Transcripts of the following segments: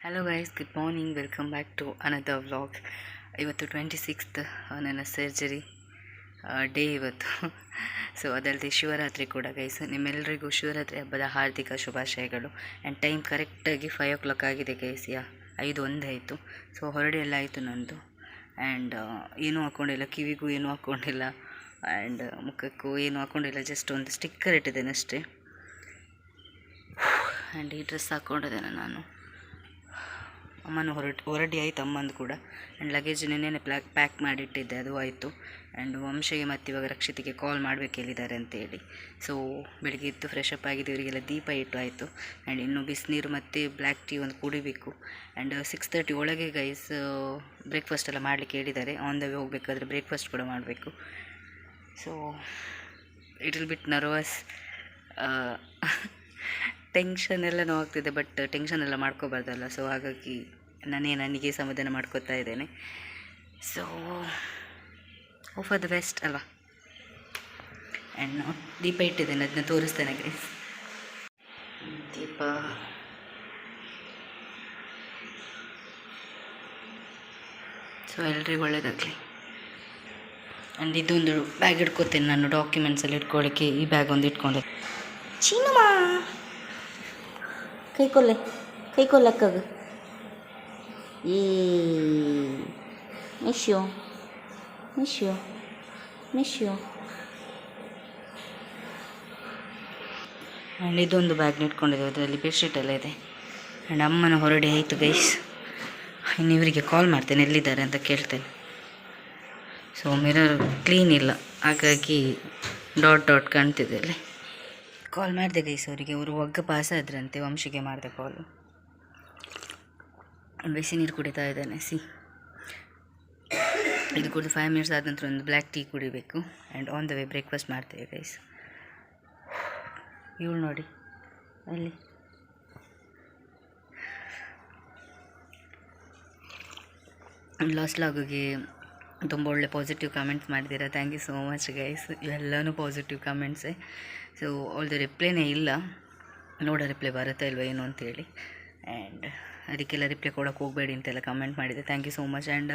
Hello guys good morning welcome back to another vlog ಇವತ್ತು twenty sixth ನನ್ನ surgery day ಇವತ್ತು. So ಅದಲ್ಲದೆ ಶಿವರಾತ್ರಿ ಕೂಡ ಗೈಸ್ ನಿಮ್ಮೆಲ್ಲರಿಗೂ ಶಿವರಾತ್ರಿ ಹಬ್ಬದ ಹಾರ್ದಿಕ ಶುಭಾಶಯಗಳು. ಆ್ಯಂಡ್ ಟೈಮ್ ಕರೆಕ್ಟಾಗಿ ಫೈವ್ ಓ ಕ್ಲಾಕ್ ಆಗಿದೆ ಗೈಸ್ ಯಾ, ಐದು ಆಯಿತು. ಸೊ ಹೊರಡೆ ಎಲ್ಲ ಆಯಿತು ನಂದು. ಆ್ಯಂಡ್ ಏನೂ ಹಾಕ್ಕೊಂಡಿಲ್ಲ ಕಿವಿಗೂ ಏನೂ ಹಾಕ್ಕೊಂಡಿಲ್ಲ ಆ್ಯಂಡ್ ಮುಖಕ್ಕೂ ಏನೂ ಹಾಕ್ಕೊಂಡಿಲ್ಲ ಜಸ್ಟ್ ಒಂದು ಸ್ಟಿಕ್ಕರ್ ಇಟ್ಟಿದ್ದೇನೆ ಅಷ್ಟೇ ಆ್ಯಂಡ್ ಈ ಡ್ರೆಸ್ ಹಾಕ್ಕೊಂಡಿದ್ದೇನೆ ನಾನು. ಅಮ್ಮನ ಹೊರಟು, ಹೊರಡಿ ಆಯಿತು ಅಮ್ಮಂದು ಕೂಡ. ಆ್ಯಂಡ್ ಲಗೇಜ್ ನೆನೆ ಪ್ಲ್ಯಾಕ್ ಪ್ಯಾಕ್ ಮಾಡಿಟ್ಟಿದ್ದೆ, ಅದು ಆಯಿತು. ಆ್ಯಂಡ್ ವಂಶಗೆ ಮತ್ತು ಇವಾಗ ರಕ್ಷಿತಿಗೆ ಕಾಲ್ ಮಾಡಬೇಕು ಹೇಳಿದ್ದಾರೆ ಅಂತೇಳಿ ಸೊ ಬೆಳಗ್ಗೆ ಎದ್ದು ಫ್ರೆಶ್ ಅಪ್ ಆಗಿದೆ ಇವರಿಗೆಲ್ಲ ದೀಪ ಇಟ್ಟು ಆಯಿತು. ಆ್ಯಂಡ್ ಇನ್ನು ಬಿಸಿನೀರು ಮತ್ತು ಬ್ಲ್ಯಾಕ್ ಟೀ ಒಂದು ಕುಡಿಬೇಕು. ಆ್ಯಂಡ್ ಸಿಕ್ಸ್ ತರ್ಟಿ ಒಳಗೆ ಗೈಸ್ ಬ್ರೇಕ್ಫಾಸ್ಟ್ ಎಲ್ಲ ಮಾಡಲಿಕ್ಕೆ ಹೇಳಿದ್ದಾರೆ. ಆನ್ ದ ವೇ ಹೋಗಬೇಕಾದ್ರೆ ಬ್ರೇಕ್ಫಾಸ್ಟ್ ಕೂಡ ಮಾಡಬೇಕು. So it will bit nervous tension ಎಲ್ಲ ಆಗ್ತಿದೆ ಬಟ್ ಟೆನ್ಷನ್ ಎಲ್ಲ ಮಾಡ್ಕೋಬಾರ್ದಲ್ಲ ಸೊ ಹಾಗಾಗಿ ನಾನೇ ನನಗೆ ಸಮಾಧಾನ ಮಾಡ್ಕೋತಾ ಇದ್ದೇನೆ. ಸೊ ಫಾರ್ ದ ಬೆಸ್ಟ್ ಅಲ್ವಾ? ಆ್ಯಂಡ್ ದೀಪ ಇಟ್ಟಿದ್ದೇನೆ, ಅದನ್ನ ತೋರಿಸ್ತೇನೆ ಗ್ರೀಸ್ ದೀಪ. ಸೊ ಎಲ್ರಿಗೂ ಒಳ್ಳೇದಾಗಲಿ. ಆ್ಯಂಡ್ ಇದೊಂದು ಬ್ಯಾಗ್ ಇಟ್ಕೋತೇನೆ ನಾನು ಡಾಕ್ಯುಮೆಂಟ್ಸ್ ಎಲ್ಲ ಇಟ್ಕೊಳ್ಳಿಕ್ಕೆ ಈ ಬ್ಯಾಗ್ ಒಂದು ಇಟ್ಕೊಂಡೆ. ಚೀನಮ್ಮ ಕೈ ಕೊಲ್ಲೆ ಕೈ mexeu, mexeu, mexeu. ಆ್ಯಂಡ್ ಇದೊಂದು ಬ್ಯಾಗ್ನ ಇಟ್ಕೊಂಡಿದ್ದೇವೆ ಅದರಲ್ಲಿ ಬೆಡ್ಶೀಟ್ ಎಲ್ಲ ಇದೆ. ಆ್ಯಂಡ್ ಅಮ್ಮನ ಹೊರಡಿ ಆಯಿತು ಗೈಸ್ ಇನ್ನು ಇವರಿಗೆ ಕಾಲ್ ಮಾಡ್ತೇನೆ. ಎಲ್ಲಿದ್ದಾರೆ ಅಂತ ಕೇಳ್ತೇನೆ. ಸೊ ಮಿರರ್ ಕ್ಲೀನ್ ಇಲ್ಲ. ಹಾಗಾಗಿ ಡಾಟ್ ಡಾಟ್ ಕಾಣ್ತಿದೆ ಅಲ್ಲಿ. ಕಾಲ್ ಮಾಡಿದೆ ಗೈಸ್ ಅವರಿಗೆ. ಅವರು ಒಗ್ಗ ಪಾಸ್ ಆದ್ರಂತೆ. ವಂಶಿಗೆ ಮಾಡಿದೆ ಕಾಲು ಬಿಸಿ ನೀರು ಕುಡಿತಾ ಇದ್ದಾನೆ, ಸಿ. ಇದು ಕುಡಿದು ಫೈವ್ ಮಿನಿಟ್ಸ್ ಆದ ನಂತರ ಒಂದು ಬ್ಲ್ಯಾಕ್ ಟೀ ಕುಡಿಬೇಕು. And on the way breakfast ಮಾಡ್ತೇವೆ ಗೈಸ್ ಇವಳು ನೋಡಿ, ಅಲ್ಲಿ. ಲಾಸ್ಟ್ ಲಾಗಿಗೆ ತುಂಬ ಒಳ್ಳೆ ಪಾಸಿಟಿವ್ ಕಮೆಂಟ್ಸ್ ಮಾಡಿದ್ದೀರಾ. Thank you so much guys ಎಲ್ಲನೂ ಪಾಸಿಟಿವ್ ಕಮೆಂಟ್ಸೇ ಸೊ ಅವಳದು ರಿಪ್ಲೈನೇ ಇಲ್ಲ. ನೋಡೋ ರಿಪ್ಲೈ ಬರುತ್ತಾ ಇಲ್ವ ಏನು ಅಂತೇಳಿ ಆ್ಯಂಡ್ ಅದಕ್ಕೆಲ್ಲ ರಿಪ್ಲೈ ಕೊಡೋಕ್ಕೆ ಹೋಗಬೇಡಿ ಅಂತೆಲ್ಲ ಕಮೆಂಟ್ ಮಾಡಿದೆ. Thank you so much and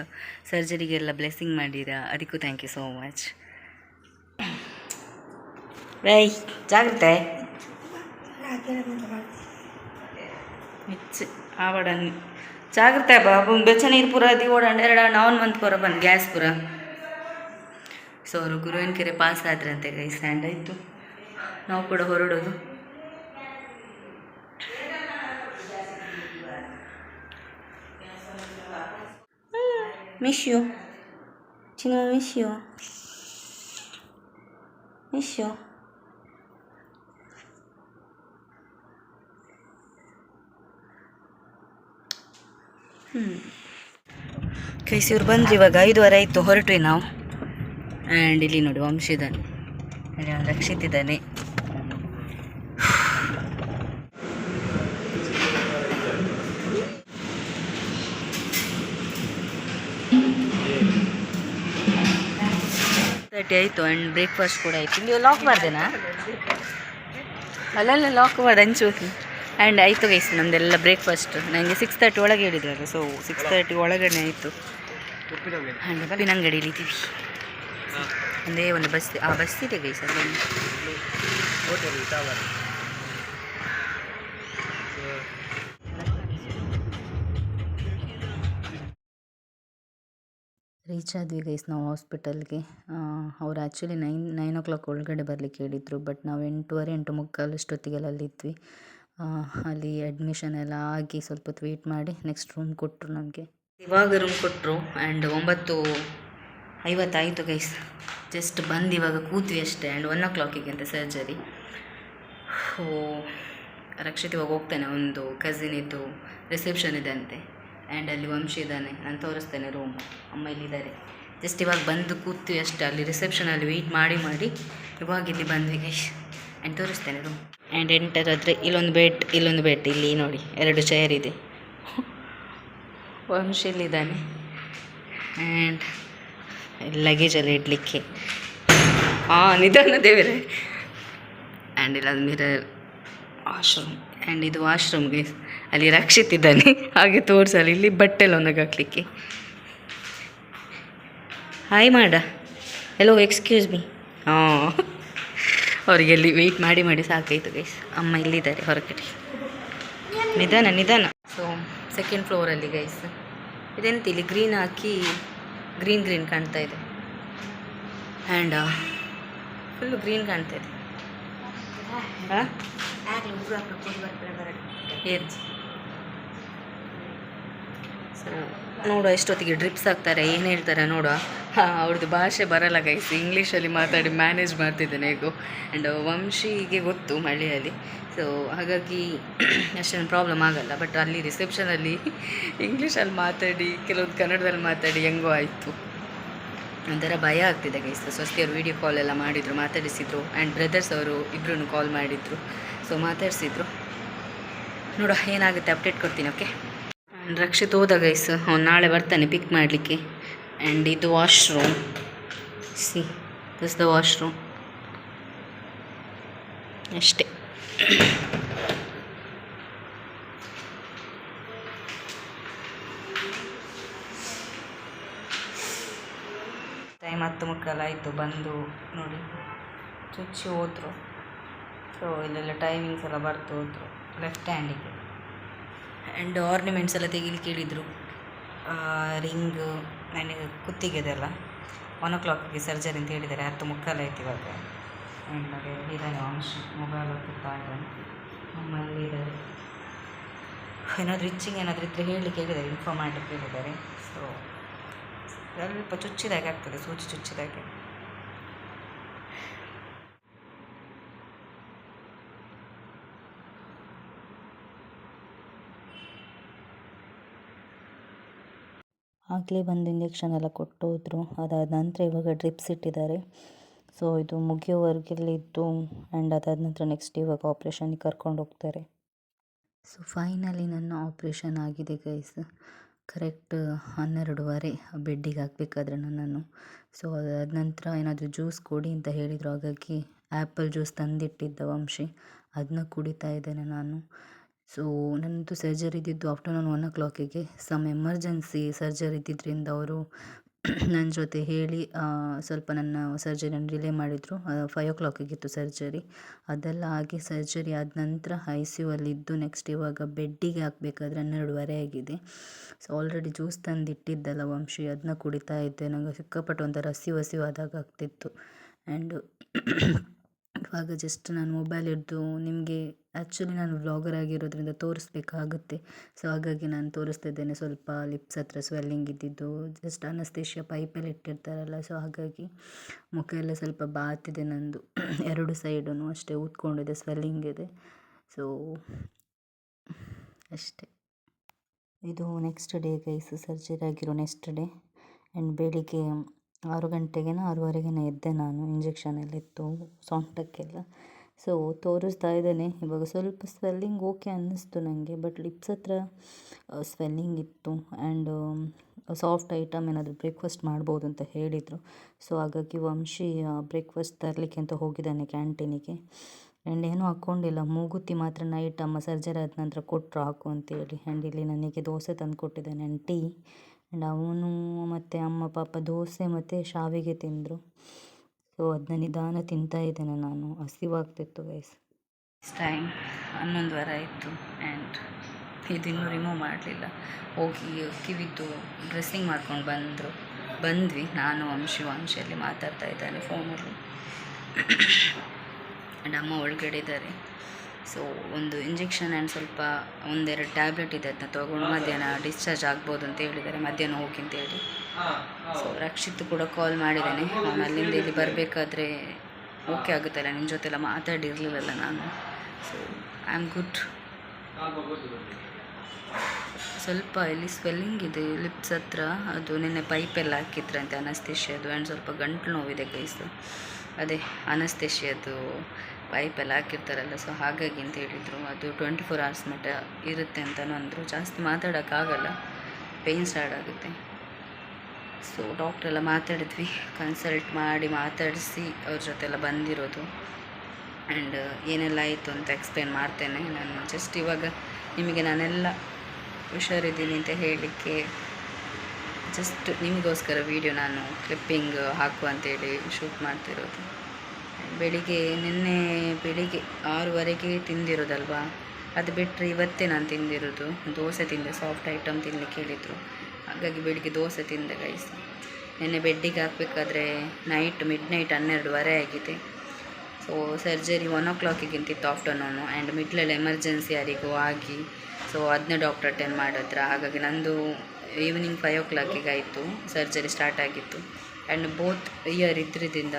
ಸರ್ಜರಿಗೆಲ್ಲ blessing ಮಾಡಿರಾ? ಅದಕ್ಕೂ ಥ್ಯಾಂಕ್ ಯು ಸೋ ಮಚ್ ವೈ ಜಾಗ್ರತೆ. ಆವಡನ್ ಜಾಗ್ರತೆ ಬಾಬು. ಬೆಚ್ಚ ನೀರು ಪೂರ ದಿ ಓಡಾಂಡ ಎರಡ ನಾವನ್ ಮಂತ್ ಪೂರ ಬಂದು ಗ್ಯಾಸ್ ಪೂರ. ಸೊ ಅವರು ಗುರುವಿನ ಕೆರೆ ಪಾಸ್ ಆದ್ರಂತೆ ಗೈ ಸ್ಟ್ಯಾಂಡ್ ಆಯಿತು. ನಾವು ಕೂಡ ಹೊರಡೋದು. ಮಿಸ್ ಯು ಚಿನ್ನ ಮಿಸ್ ಯು ಮಿಸ್ ಯು ಕೈಸಿ ಇವ್ರು ಬಂದ್ರಿ ಇವಾಗ ಐದುವರೆ ಆಯಿತು, ಹೊರಟ್ವಿ ನಾವು. ಆ್ಯಂಡ್ ಇಲ್ಲಿ ನೋಡಿ ವಂಶಿದಾನೆ. ಇದ್ದಾನೆ. ಇಲ್ಲಿ ತರ್ಟಿ ಆಯಿತು ಆ್ಯಂಡ್ ಬ್ರೇಕ್ಫಾಸ್ಟ್ ಕೂಡ ಆಯಿತು. ನೀವು ಲಾಕ್ ಮಾಡ್ದೇನಾ? ಅಲ್ಲಲ್ಲ ಲಾಕ್ ಮಾಡಿ ಅಂಚು ಆ್ಯಂಡ್ ಆಯಿತು ಗೈಸ್ ನಮ್ಮದೆಲ್ಲ ಬ್ರೇಕ್ಫಾಸ್ಟ್ ನನಗೆ ಸಿಕ್ಸ್ ತರ್ಟಿ ಒಳಗೆ ಹೇಳಿದ್ರಲ್ಲ ಸೊ ಸಿಕ್ಸ್ ತರ್ಟಿ ಒಳಗಡೆ ಆಯಿತು. ಆ್ಯಂಡ್ ಉಪ್ಪಿನ ಅಂಗಡಿಯಲ್ಲಿ ಇದ್ದೀವಿ. ಒಂದೇ ಒಂದು ಬಸ್ ಆ ಬಸ್ ಇದೆ ಗೈಸ್ ಅಲ್ಲೊಂದು ರೀಚ್ ಆದ್ವಿ ಗೈಸ್ ನಾವು ಹಾಸ್ಪಿಟಲ್ಗೆ ಅವ್ರು actually nine nine o'clock ಒಳಗಡೆ ಬರಲಿಕ್ಕೆ ಹೇಳಿದರು ಬಟ್ ನಾವು ಎಂಟೂವರೆ ಎಂಟು ಮುಕ್ಕಾಲು ಅಷ್ಟೊತ್ತಿಗೆಲ್ಲ ಅಲ್ಲಿದ್ವಿ ಅಲ್ಲಿ ಅಡ್ಮಿಷನ್ ಎಲ್ಲ ಆಗಿ ಸ್ವಲ್ಪ ಹೊತ್ತು ವೆಯ್ಟ್ ಮಾಡಿ ನೆಕ್ಸ್ಟ್ ರೂಮ್ ಕೊಟ್ಟರು ನಮಗೆ. ಇವಾಗ ರೂಮ್ ಕೊಟ್ಟರು ಆ್ಯಂಡ್ ಒಂಬತ್ತು ಐವತ್ತಾಯಿತು ಗೈಸ್ ಜಸ್ಟ್ ಬಂದು ಇವಾಗ ಕೂತ್ವಿ ಅಷ್ಟೇ ಆ್ಯಂಡ್ ಒನ್ ಓ ಕ್ಲಾಕಿಗೆ ಅಂತ ಸರ್ಜರಿ ಓ ರಕ್ಷಿತ್ ಇವಾಗ ಹೋಗ್ತಾನೆ, ಒಂದು ಕಸಿನ್ ರಿಸೆಪ್ಷನ್ ಇದೆ ಅಂತೆ. ಆ್ಯಂಡ್ ಅಲ್ಲಿ ವಂಶಿ ಇದ್ದಾನೆ. ನಾನು ತೋರಿಸ್ತೇನೆ ರೂಮ್ ಅಮ್ಮ ಇಲ್ಲಿದ್ದಾರೆ. ಜಸ್ಟ್ ಇವಾಗ ಬಂದು ಕೂತು ಅಷ್ಟೇ. ಅಲ್ಲಿ ರಿಸೆಪ್ಷನಲ್ಲಿ ವೆಯ್ಟ್ ಮಾಡಿ ಮಾಡಿ. ಇವಾಗ ಇಲ್ಲಿ ಬಂದ್ವಿ ಗೈಸ್ ಆ್ಯಂಡ್ ತೋರಿಸ್ತೇನೆ ರೂಮ್ ಆ್ಯಂಡ್ ಎಂಟರ್ ಆದರೆ ಇಲ್ಲೊಂದು ಬೆಡ್ ಇಲ್ಲೊಂದು ಬೆಡ್ ಇಲ್ಲಿ ನೋಡಿ, ಎರಡು ಚೇರ್ ಇದೆ. ವಂಶಿ ಇಲ್ಲಿದ್ದಾನೆ. ಆ್ಯಂಡ್ ಲಗೇಜ್ ಎಲ್ಲ ಇಡಲಿಕ್ಕೆ. ಹಾಂ ನಿಧಾನ ದೇವರೇ. ಆ್ಯಂಡ್ ಇಲ್ಲ ಮಿರರ್ ವಾಶ್ರೂಮ್ ಆ್ಯಂಡ್ ಇದು ವಾಶ್ರೂಮ್ ಗೈಸ್ ಅಲ್ಲಿ ರಕ್ಷಿತ್ ಇದ್ದಾನೆ. ಹಾಗೆ ತೋರಿಸಲಿ ಇಲ್ಲಿ ಬಟ್ಟೆಲ್ಲ ಒಣಗಾಕ್ಲಿಕ್ಕೆ ಹಾಯ್ ಮಾಡ. ಎಲ್ಲೋ ಎಕ್ಸ್ಕ್ಯೂಸ್ ಮೀ ಹಾಂ. ಅವ್ರಿಗೆ ಅಲ್ಲಿ ವೆಯ್ಟ್ ಮಾಡಿ ಮಾಡಿ ಸಾಕಾಯಿತು ಗೈಸ್ ಅಮ್ಮ ಇಲ್ಲಿದ್ದಾರೆ ಹೊರಗಡೆ. ನಿಧಾನ ನಿಧಾನ. ಸೊ ಸೆಕೆಂಡ್ ಫ್ಲೋರಲ್ಲಿ ಗೈಸ್ ಇದೆಂತ ಇಲ್ಲಿ ಗ್ರೀನ್ ಹಾಕಿ ಗ್ರೀನ್ ಗ್ರೀನ್ ಕಾಣ್ತಾ ಇದೆ. ಆ್ಯಂಡ್ ಫುಲ್ಲು ಗ್ರೀನ್ ಕಾಣ್ತಾ ಇದೆ. ಹಾಂ ಏನು? ನೋಡುವ ಎಷ್ಟೊತ್ತಿಗೆ ಡ್ರಿಪ್ಸ್ ಹಾಕ್ತಾರೆ ಏನು ಹೇಳ್ತಾರೆ ನೋಡುವ ಅವ್ರದ್ದು ಭಾಷೆ ಬರಲ್ಲ ಗೈಸ್ ಇಂಗ್ಲೀಷಲ್ಲಿ ಮಾತಾಡಿ ಮ್ಯಾನೇಜ್ ಮಾಡ್ತಿದ್ದೇನೆ ಹೇಗೋ ಆ್ಯಂಡ್ ವಂಶಿಗೆ ಗೊತ್ತು ಮಳೆಯಲ್ಲಿ ಸೊ ಹಾಗಾಗಿ ಅಷ್ಟೇನು ಪ್ರಾಬ್ಲಮ್ ಆಗಲ್ಲ. ಬಟ್ ಅಲ್ಲಿ ರಿಸೆಪ್ಷನಲ್ಲಿ ಇಂಗ್ಲೀಷಲ್ಲಿ ಮಾತಾಡಿ ಕೆಲವೊಂದು ಕನ್ನಡದಲ್ಲಿ ಮಾತಾಡಿ, ಹೆಂಗೋ ಆಯಿತು. ಒಂಥರ ಭಯ ಆಗ್ತಿದೆ ಗೈಸ್ ಸ್ವಸ್ತಿಯವರು ವೀಡಿಯೋ ಕಾಲ್ ಎಲ್ಲ ಮಾಡಿದರು, ಮಾತಾಡಿಸಿದ್ರು. ಆ್ಯಂಡ್ ಬ್ರದರ್ಸ್ ಅವರು ಇಬ್ಬರೂ ಕಾಲ್ ಮಾಡಿದರು. ಸೊ ಮಾತಾಡಿಸಿದ್ರು. ನೋಡುವ ಏನಾಗುತ್ತೆ ಅಪ್ಡೇಟ್ ಕೊಡ್ತೀನಿ ಓಕೆ ರಕ್ಷಿತ್ ಹೋದ ಗೈಸ್ ಅವ್ನು ನಾಳೆ ಬರ್ತಾನೆ ಪಿಕ್ ಮಾಡಲಿಕ್ಕೆ. ಆ್ಯಂಡ್ ಇದು washroom see this the washroom ಅಷ್ಟೇ. ಟೈಮ್ ಹತ್ತು ಮುಕ್ಕಾಲಾಯಿತು, ಬಂದು ನೋಡಿ. ಚುಚ್ಚಿ ಹೋದರು. ಸೊ ಇಲ್ಲೆಲ್ಲ ಟೈಮಿಂಗ್ಸ್ ಎಲ್ಲ ಬರ್ತು ಹೋದರು. ಲೆಫ್ಟ್ ಹ್ಯಾಂಡಿಗೆ ಆ್ಯಂಡ್ ಆರ್ನಿಮೆಂಟ್ಸ್ ಎಲ್ಲ ತೆಗಿಲಿಕ್ಕೆ ಹೇಳಿದರು ರಿಂಗ್ ನನಗೆ ಕುತ್ತಿಗೆದೆಲ್ಲ ಒನ್ ಓ ಕ್ಲಾಕಿಗೆ ಸರ್ಜರಿ ಅಂತ ಹೇಳಿದ್ದಾರೆ. ಹತ್ತು ಮುಕ್ಕಾಲು ಆಯ್ತು ಇವಾಗ. ಆ್ಯಂಡ್ ಹಾಗೆ ಇದ್ದಾನೆ ಅಂಶ ಮೊಬೈಲ್ ಹೋಗ್ತಾ ನಮ್ಮಲ್ಲಿ ಇದ್ದಾರೆ ಏನಾದರೂ ಇಚ್ಚಿಂಗ್ ಏನಾದರೂ ಇದ್ದರೆ ಹೇಳಲಿಕ್ಕೆ ಹೇಳಿದ್ದಾರೆ ಇನ್ಫಾರ್ಮ್ ಮಾಡಲಿಕ್ಕೆ ಹೇಳಿದ್ದಾರೆ ಸೊ ಸ್ವಲ್ಪ ಚುಚ್ಚಿದಾಗೆ ಆಗ್ತದೆ ಸೂಚಿ ಚುಚ್ಚಿದಾಗೆ. ಆಗಲೇ ಬಂದು ಇಂಜೆಕ್ಷನ್ ಎಲ್ಲ ಕೊಟ್ಟು ಅದಾದ ನಂತರ ಇವಾಗ ಡ್ರಿಪ್ಸ್ ಇಟ್ಟಿದ್ದಾರೆ. ಸೊ ಇದು ಮುಗಿಯೋವರೆಗೆಲ್ಲಿದ್ದು ಆ್ಯಂಡ್ ಅದಾದ ನಂತರ ನೆಕ್ಸ್ಟ್ ಇವಾಗ ಆಪ್ರೇಷನ್ಗೆ ಕರ್ಕೊಂಡು ಹೋಗ್ತಾರೆ. ಸೊ ಫೈನಲಿ ನನ್ನ ಆಪ್ರೇಷನ್ ಆಗಿದೆ ಗೈಸ್ ಕರೆಕ್ಟ್ ಹನ್ನೆರಡುವರೆ ಬೆಡ್ಡಿಗೆ ಹಾಕಬೇಕಾದ್ರೆ ನನ್ನನ್ನು. ಸೊ ಅದಾದ ನಂತರ ಏನಾದರೂ ಜ್ಯೂಸ್ ಕೊಡಿ ಅಂತ ಹೇಳಿದರು. ಹಾಗಾಗಿ ಆ್ಯಪಲ್ ಜ್ಯೂಸ್ ತಂದಿಟ್ಟಿದ್ದ ವಂಶಿ. ಅದನ್ನ ಕುಡಿತಾ ಇದ್ದೇನೆ ನಾನು. ಸೊ ನನ್ನದು ಸರ್ಜರಿ ಇದ್ದಿದ್ದು ಆಫ್ಟರ್ನೂನ್ ಒನ್ ಓ ಕ್ಲಾಕಿಗೆ ಸಮ್ ಎಮರ್ಜೆನ್ಸಿ ಸರ್ಜರಿ ಇದ್ದಿದ್ದರಿಂದ ಅವರು ನನ್ನ ಜೊತೆ ಹೇಳಿ ಸ್ವಲ್ಪ ನನ್ನ ಸರ್ಜರಿಯನ್ನು ಡಿಲೇ ಮಾಡಿದರು. ಫೈವ್ ಓ ಕ್ಲಾಕಿಗಿತ್ತು ಸರ್ಜರಿ ಅದೆಲ್ಲ ಆಗಿ ಸರ್ಜರಿ ಆದ ನಂತರ ಐ ಸಿ ಯು ಅಲ್ಲಿದ್ದು ನೆಕ್ಸ್ಟ್ ಇವಾಗ ಬೆಡ್ಡಿಗೆ ಹಾಕಬೇಕಾದ್ರೆ ಹನ್ನೆರಡುವರೆ ಆಗಿದೆ. ಸೊ ಆಲ್ರೆಡಿ ಜ್ಯೂಸ್ ತಂದು ಇಟ್ಟಿದ್ದಲ್ಲ ವಂಶಿ ಅದನ್ನ ಕುಡಿತಾ ಇದ್ದೆ. ನನಗೆ ಸಿಕ್ಕಾಪಟ್ಟೆ ಒಂಥರ ಹಸಿವು ಹಸಿವು ಆದಾಗ ಆಗ್ತಿತ್ತು. ಆ್ಯಂಡ್ ಇವಾಗ ಜಸ್ಟ್ ನಾನು ಮೊಬೈಲ್ ಹಿಡ್ದು ನಿಮಗೆ ಆ್ಯಕ್ಚುಲಿ ನಾನು ವ್ಲಾಗರ್ ಆಗಿರೋದ್ರಿಂದ ತೋರಿಸ್ಬೇಕಾಗುತ್ತೆ. ಸೊ ಹಾಗಾಗಿ ನಾನು ತೋರಿಸ್ತಿದ್ದೇನೆ ಸ್ವಲ್ಪ ಲಿಪ್ಸ್ ಹತ್ರ ಸ್ವೆಲ್ಲಿಂಗ್ ಇದ್ದಿದ್ದು ಜಸ್ಟ್ ಅನಸ್ತೇಶ ಪೈಪಲ್ಲಿ ಇಟ್ಟಿರ್ತಾರಲ್ಲ ಸೊ ಹಾಗಾಗಿ ಮುಖ ಎಲ್ಲ ಸ್ವಲ್ಪ ಬಾತಿದೆ ನಂದು. ಎರಡು ಸೈಡೂ ಅಷ್ಟೇ ಊದ್ಕೊಂಡಿದೆ ಸ್ವೆಲ್ಲಿಂಗ್ ಇದೆ. ಸೊ ಅಷ್ಟೇ. ಇದು ನೆಕ್ಸ್ಟ್ ಡೇ ಗೈಸ್ ಸರ್ಜರಿ ಆಗಿರೋ ನೆಕ್ಸ್ಟ್ ಡೇ ಆ್ಯಂಡ್ ಬೆಳಿಗ್ಗೆ ಆರು ಗಂಟೆಗೇನೋ ಆರೂವರೆಗೇನೋ ಎದ್ದೆ ನಾನು ಇಂಜೆಕ್ಷನ್ ಎಲ್ಲ ಇತ್ತು ಸೊಂಟಕ್ಕೆಲ್ಲ. ಸೊ ತೋರಿಸ್ತಾ ಇದ್ದೇನೆ. ಇವಾಗ ಸ್ವಲ್ಪ ಸ್ವೆಲ್ಲಿಂಗ್ ಓಕೆ ಅನ್ನಿಸ್ತು ನನಗೆ ಬಟ್ ಲಿಪ್ಸ್ ಹತ್ರ ಸ್ವೆಲ್ಲಿಂಗ್ ಇತ್ತು. ಆ್ಯಂಡ್ ಸಾಫ್ಟ್ ಐಟಮ್ ಏನಾದರೂ ಬ್ರೇಕ್ಫಾಸ್ಟ್ ಮಾಡ್ಬೋದು ಅಂತ ಹೇಳಿದರು. ಸೊ ಹಾಗಾಗಿ ವಂಶಿ ಬ್ರೇಕ್ಫಾಸ್ಟ್ ತರಲಿಕ್ಕೆ ಅಂತ ಹೋಗಿದ್ದಾನೆ ಕ್ಯಾಂಟೀನಿಗೆ ಆ್ಯಂಡ್ ಏನೂ ಹಾಕ್ಕೊಂಡಿಲ್ಲ. ಮೂಗುತಿ ಮಾತ್ರ ನೈಟ್ ಅಮ್ಮ ಸರ್ಜರಿ ಆದ ನಂತರ ಕೊಟ್ಟರು ಹಾಕು ಅಂತೇಳಿ. ಆ್ಯಂಡ್ ಇಲ್ಲಿ ನನಗೆ ದೋಸೆ ತಂದು ಕೊಟ್ಟಿದ್ದಾನೆ ಆ್ಯಂಡ್ ಟೀ ಆ್ಯಂಡ್ ಅವನು ಮತ್ತು ಅಮ್ಮ ಪಾಪ ದೋಸೆ ಮತ್ತು ಶಾವಿಗೆ ತಿಂದರು. ಸೊ ಅದನ್ನ ನಿಧಾನ ತಿಂತಾ ಇದ್ದೇನೆ ನಾನು. ಹಸಿವಾಗ್ತಿತ್ತು ಗೈಸ್ ಟೈಮ್ ಹನ್ನೊಂದು ವಾರ ಆಯಿತು ಆ್ಯಂಡ್ ಇದಿನ್ನೂ ರಿಮೂವ್ ಮಾಡಲಿಲ್ಲ. ಹೋಗಿ ಕಿವಿದ್ದು ಡ್ರೆಸ್ಸಿಂಗ್ ಮಾಡ್ಕೊಂಡು ಬಂದರು. ಬಂದ್ವಿ. ನಾನು ಅಂಶಿ ವಂಶಿಯಲ್ಲಿ ಮಾತಾಡ್ತಾ ಇದ್ದಾನೆ ಫೋನಲ್ಲಿ ಆ್ಯಂಡ್ ಅಮ್ಮ ಒಳಗಡೆ ಇದ್ದಾರೆ. ಸೊ ಒಂದು ಇಂಜೆಕ್ಷನ್ ಆ್ಯಂಡ್ ಸ್ವಲ್ಪ ಒಂದೆರಡು ಟ್ಯಾಬ್ಲೆಟ್ ಇದೆ ಅದನ್ನ ತೊಗೊಂಡು ಮಧ್ಯಾಹ್ನ ಡಿಸ್ಚಾರ್ಜ್ ಆಗ್ಬೋದು ಅಂತ ಹೇಳಿದ್ದಾರೆ. ಮಧ್ಯಾಹ್ನ ಹೋಗಿ ಅಂತ ಹೇಳಿ. ಸೊ ರಕ್ಷಿತ್ ಕೂಡ ಕಾಲ್ ಮಾಡಿದ್ದೇನೆ. ನಾನು ಅಲ್ಲಿಂದ ಇಲ್ಲಿ ಬರಬೇಕಾದ್ರೆ ಓಕೆ ಆಗುತ್ತಲ್ಲ ನಿನ್ನ ಜೊತೆಲ್ಲ ಮಾತಾಡಿರಲಿಲ್ಲಲ್ಲ ನಾನು. ಸೊ ಐ ಆಮ್ ಗುಡ್ ಸ್ವಲ್ಪ ಇಲ್ಲಿ ಸ್ವೆಲ್ಲಿಂಗ್ ಇದೆ ಲಿಪ್ಸ್ ಹತ್ರ. ಅದು ನಿನ್ನೆ ಪೈಪೆಲ್ಲ ಹಾಕಿದ್ರಂತೆ ಅನಸ್ತೇಶಿಯದು ಆ್ಯಂಡ್ ಸ್ವಲ್ಪ ಗಂಟಲು ನೋವಿದೆ ಕೈಸು ಅದೇ ಅನಸ್ತೇಶಿಯದು ಪೈಪೆಲ್ಲ ಹಾಕಿರ್ತಾರಲ್ಲ ಸೊ ಹಾಗಾಗಿ ಅಂತ ಹೇಳಿದರು. ಅದು ಟ್ವೆಂಟಿ ಫೋರ್ ಅವರ್ಸ್ ಮಟ್ಟ ಇರುತ್ತೆ ಅಂತಲೂ ಅಂದರು. ಜಾಸ್ತಿ ಮಾತಾಡೋಕ್ಕಾಗಲ್ಲ ಪೇಯ್ನ್ ಸ್ಟಾರ್ಟ್ ಆಗುತ್ತೆ. ಸೊ ಡಾಕ್ಟ್ರೆಲ್ಲ ಮಾತಾಡಿದ್ವಿ. ಕನ್ಸಲ್ಟ್ ಮಾಡಿ ಮಾತಾಡಿಸಿ ಅವ್ರ ಜೊತೆಲ್ಲ ಬಂದಿರೋದು. ಆ್ಯಂಡ್ ಏನೆಲ್ಲ ಆಯಿತು ಅಂತ ಎಕ್ಸ್ಪ್ಲೇನ್ ಮಾಡ್ತೇನೆ. ನಾನು ಜಸ್ಟ್ ಇವಾಗ ನಿಮಗೆ ನಾನೆಲ್ಲ ಹುಷಾರಿದ್ದೀನಿ ಅಂತ ಹೇಳಲಿಕ್ಕೆ ಜಸ್ಟ್ ನಿಮಗೋಸ್ಕರ ವೀಡಿಯೋ ನಾನು ಕ್ಲಿಪ್ಪಿಂಗ್ ಹಾಕು ಅಂತೇಳಿ ಶೂಟ್ ಮಾಡ್ತಿರೋದು. ಬೆಳಿಗ್ಗೆ, ನಿನ್ನೆ ಬೆಳಿಗ್ಗೆ ಆರೂವರೆಗೆ ತಿಂದಿರೋದಲ್ವಾ? ಅದು ಬಿಟ್ಟರೆ ಇವತ್ತೇ ನಾನು ತಿಂದಿರೋದು. ದೋಸೆ ತಿಂದೆ ಸಾಫ್ಟ್ ಐಟಮ್ ತಿನ್ನಲಿಕ್ಕೆ ಹೇಳಿದರು. ಹಾಗಾಗಿ ಬೆಳಿಗ್ಗೆ ದೋಸೆ ತಿಂದೆ ಗೈಸ್ ನೆನ್ನೆ ಬೆಡ್ಡಿಗೆ ಹಾಕಬೇಕಾದ್ರೆ ನೈಟ್ ಮಿಡ್ ನೈಟ್ ಹನ್ನೆರಡುವರೆ ಆಗಿದೆ. ಸೊ ಸರ್ಜರಿ ಒನ್ ಓ ಕ್ಲಾಕಿಗಿಂತಿತ್ತು ಆಫ್ಟರ್ನೂನು ಆ್ಯಂಡ್ ಮಿಡ್ಲಲ್ಲಿ ಎಮರ್ಜೆನ್ಸಿ ಯಾರಿಗೂ ಆಗಿ ಸೊ ಅದನ್ನೇ ಡಾಕ್ಟರ್ ಅಟೆಂಡ್ ಮಾಡಿದ್ರ. ಹಾಗಾಗಿ ನಂದು ಈವ್ನಿಂಗ್ ಫೈವ್ ಓ ಕ್ಲಾಕಿಗೆ ಆಯಿತು ಸರ್ಜರಿ ಸ್ಟಾರ್ಟ್ ಆಗಿತ್ತು. ಆ್ಯಂಡ್ ಬೋತ್ ಇಯರ್ ಇದ್ರದಿಂದ